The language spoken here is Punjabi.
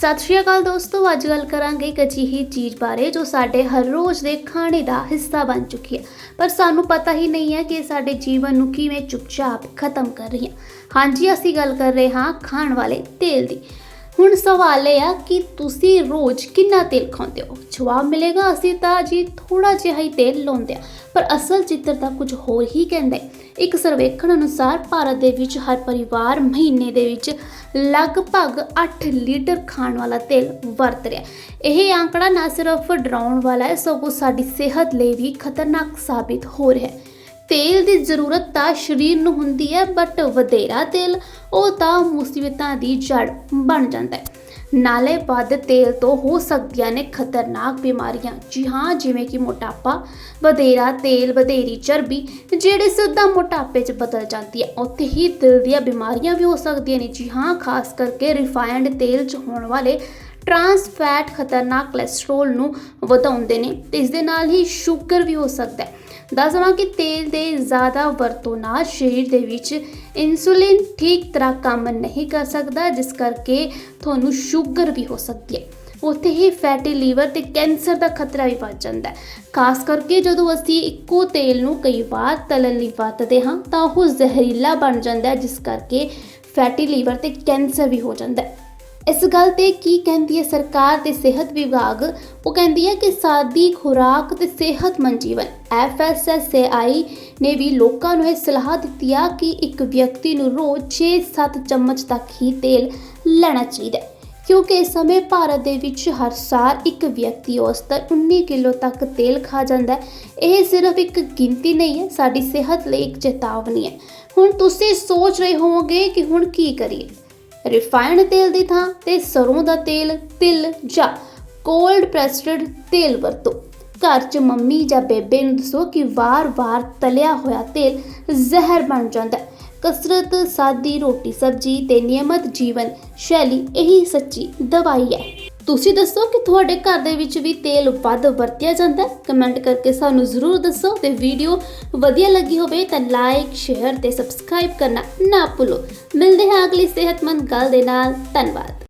ਸਤਿ ਸ਼੍ਰੀ ਅਕਾਲ ਦੋਸਤੋ, ਅੱਜ ਗੱਲ ਕਰਾਂਗੇ ਇੱਕ ਅਜਿਹੀ ਚੀਜ਼ ਬਾਰੇ ਜੋ ਸਾਡੇ ਹਰ ਰੋਜ਼ ਦੇ ਖਾਣੇ ਦਾ ਹਿੱਸਾ ਬਣ ਚੁੱਕੀ ਹੈ। ਪਰ ਸਾਨੂੰ ਪਤਾ ਹੀ ਨਹੀਂ ਹੈ ਕਿ ਸਾਡੇ ਜੀਵਨ ਨੂੰ ਕਿਵੇਂ ਚੁੱਪਚਾਪ ਖਤਮ ਕਰ ਰਹੀ ਹੈ। ਹਾਂਜੀ, ਅਸੀਂ ਗੱਲ ਕਰ ਰਹੇ ਹਾਂ ਖਾਣ ਵਾਲੇ ਤੇਲ ਦੀ। ਹੁਣ ਸਵਾਲ ਇਹ ਆ ਕਿ ਤੁਸੀਂ ਰੋਜ਼ ਕਿੰਨਾ ਤੇਲ ਖਾਂਦੇ ਹੋ? ਜਵਾਬ ਮਿਲੇਗਾ, ਅਸੀਂ ਤਾਂ ਜੀ ਥੋੜਾ ਜਿਹਾ ਹੀ ਤੇਲ ਲਾਉਂਦੇ ਆ ਪਰ ਅਸਲ ਚਿੱਤਰ ਤਾਂ ਕੁਝ ਹੋਰ ਹੀ ਕਹਿੰਦਾ ਹੈ। ਇੱਕ ਸਰਵੇਖਣ ਅਨੁਸਾਰ ਭਾਰਤ ਦੇ ਵਿੱਚ ਹਰ ਪਰਿਵਾਰ ਮਹੀਨੇ ਦੇ ਵਿੱਚ ਲਗਭਗ 8 ਲੀਟਰ ਖਾਣ ਵਾਲਾ ਤੇਲ ਵਰਤ ਰਿਹਾ ਇਹ ਆંકੜਾ ਨਾ ਸਿਰਫ ਡਰਾਉਣ ਵਾਲਾ ਹੈ, ਸਗੋਂ ਸਾਡੀ ਸਿਹਤ ਲਈ ਵੀ ਖਤਰਨਾਕ ਸਾਬਿਤ ਹੋ ਰਿਹਾ ਹੈ। ਤੇਲ ਦੀ ਜ਼ਰੂਰਤ ਤਾਂ ਸਰੀਰ ਨੂੰ ਹੁੰਦੀ ਹੈ ਬਟ ਵਧੇਰਾ ਤੇਲ, ਉਹ ਤਾਂ ਮੁਸੀਬਤਾਂ ਦੀ ਜੜ ਬਣ ਜਾਂਦਾ ਹੈ। ਨਾਲੇ ਵੱਧ ਤੇਲ ਤੋਂ ਹੋ ਸਕਦੀਆਂ ਨੇ ਖਤਰਨਾਕ ਬਿਮਾਰੀਆਂ। ਜੀ ਹਾਂ, ਜਿਵੇਂ ਕਿ ਮੋਟਾਪਾ, ਵਧੇਰਾ ਤੇਲ, ਵਧੇਰੀ ਚਰਬੀ, ਜਿਹੜੇ ਸਿੱਧਾ ਮੋਟਾਪੇ 'ਚ ਬਦਲ ਜਾਂਦੀ ਹੈ। ਉੱਥੇ ਹੀ ਦਿਲ ਦੀਆਂ ਬਿਮਾਰੀਆਂ ਵੀ ਹੋ ਸਕਦੀਆਂ ਨੇ। ਜੀ ਹਾਂ, ਖਾਸ ਕਰਕੇ ਰਿਫਾਈਨਡ ਤੇਲ 'ਚ ਹੋਣ ਵਾਲੇ ਟਰਾਂਸ ਫੈਟ ਖਤਰਨਾਕ ਕੋਲੇਸਟ੍ਰੋਲ ਨੂੰ ਵਧਾਉਂਦੇ ਨੇ ਤੇ ਇਸ ਦੇ ਨਾਲ ਹੀ ਸ਼ੂਗਰ ਵੀ ਹੋ ਸਕਦਾ ਹੈ। ਦੱਸ ਦਵਾਂ ਕਿ ਤੇਲ ਦੇ ਜ਼ਿਆਦਾ ਵਰਤੋਂ ਨਾਲ ਸਰੀਰ ਦੇ ਵਿੱਚ ਇਨਸੂਲਿਨ ਠੀਕ ਤਰ੍ਹਾਂ ਕੰਮ ਨਹੀਂ ਕਰ ਸਕਦਾ, ਜਿਸ ਕਰਕੇ ਤੁਹਾਨੂੰ ਸ਼ੂਗਰ ਵੀ ਹੋ ਸਕਦੀ ਹੈ। ਉੱਥੇ ਹੀ ਫੈਟੀ ਲੀਵਰ ਤੇ ਕੈਂਸਰ ਦਾ ਖਤਰਾ ਵੀ ਵੱਧ ਜਾਂਦਾ ਹੈ। ਖਾਸ ਕਰਕੇ ਜਦੋਂ ਅਸੀਂ ਇੱਕੋ ਤੇਲ ਨੂੰ ਕਈ ਵਾਰ ਤਲਣ ਲਈ ਵਰਤਦੇ ਹਾਂ, ਤਾਂ ਉਹ ਜ਼ਹਿਰੀਲਾ ਬਣ ਜਾਂਦਾ ਹੈ, ਜਿਸ ਕਰਕੇ ਫੈਟੀ ਲੀਵਰ ਤੇ ਕੈਂਸਰ ਵੀ ਹੋ ਜਾਂਦਾ ਹੈ। ਇਸ ਗੱਲ ਤੇ ਕੀ ਕਹਿੰਦੀ ਹੈ ਸਰਕਾਰ ਤੇ ਸਿਹਤ ਵਿਭਾਗ? ਉਹ ਕਹਿੰਦੀ ਹੈ ਕਿ ਸਾਦੀ ਖੁਰਾਕ ਤੇ ਸਿਹਤਮੰਦ ਜੀਵਨ। FSSAI ਨੇ ਵੀ ਲੋਕਾਂ ਨੂੰ ਇਹ ਸਲਾਹ ਦਿੱਤੀ ਆ ਕਿ ਇੱਕ ਵਿਅਕਤੀ ਨੂੰ ਰੋਜ਼ 6-7 ਚਮਚ ਤੱਕ ਹੀ ਤੇਲ ਲੈਣਾ ਚਾਹੀਦਾ ਹੈ। ਕਿਉਂਕਿ ਇਸ ਸਮੇਂ ਭਾਰਤ ਦੇ ਵਿੱਚ ਹਰ ਸਾਲ ਇੱਕ ਵਿਅਕਤੀ ਔਸਤਨ 19 ਕਿਲੋ ਤੱਕ ਤੇਲ ਖਾ ਜਾਂਦਾ ਹੈ। ਇਹ ਸਿਰਫ ਇੱਕ ਗਿਣਤੀ ਨਹੀਂ ਹੈ, ਸਾਡੀ ਸਿਹਤ ਲਈ ਇੱਕ ਚੇਤਾਵਨੀ ਹੈ। ਹੁਣ ਤੁਸੀਂ ਸੋਚ ਰਹੇ ਹੋਵੋਗੇ ਕਿ ਹੁਣ ਕੀ ਕਰੀਏ? ਰਿਫਾਈਨਡ ਤੇਲ ਦੀ ਥਾਂ ਤੇ ਸਰੋਂ ਦਾ ਤੇਲ, ਤਿਲ ਜਾਂ ਕੋਲਡ ਪ੍ਰੈਸਡ ਤੇਲ ਵਰਤੋ। ਘਰ 'ਚ ਮੰਮੀ ਜਾਂ ਬੇਬੇ ਨੂੰ ਦੱਸੋ ਕਿ ਵਾਰ-ਵਾਰ ਤਲਿਆ ਹੋਇਆ ਤੇਲ ਜ਼ਹਿਰ ਬਣ ਜਾਂਦਾ ਹੈ। ਕਸਰਤ, ਸਾਦੀ ਰੋਟੀ, ਸਬਜ਼ੀ ਤੇ ਨਿਯਮਤ ਜੀਵਨ ਸ਼ੈਲੀ ਇਹੀ ਸੱਚੀ ਦਵਾਈ ਹੈ। ਤੁਸੀਂ ਦੱਸੋ ਕਿ ਤੁਹਾਡੇ ਘਰ ਦੇ ਵਿੱਚ ਵੀ ਤੇਲ ਵੱਧ ਵਰਤਿਆ ਜਾਂਦਾ ਹੈ? ਕਮੈਂਟ ਕਰਕੇ ਸਾਨੂੰ ਜ਼ਰੂਰ ਦੱਸੋ ਤੇ ਵੀਡੀਓ ਵਧੀਆ ਲੱਗੀ ਹੋਵੇ ਤਾਂ ਲਾਈਕ, ਸ਼ੇਅਰ ਤੇ ਸਬਸਕ੍ਰਾਈਬ ਕਰਨਾ ਨਾ ਭੁੱਲੋ। ਮਿਲਦੇ ਹਾਂ ਅਗਲੀ ਸਿਹਤਮੰਦ ਗੱਲ ਦੇ ਨਾਲ। ਧੰਨਵਾਦ।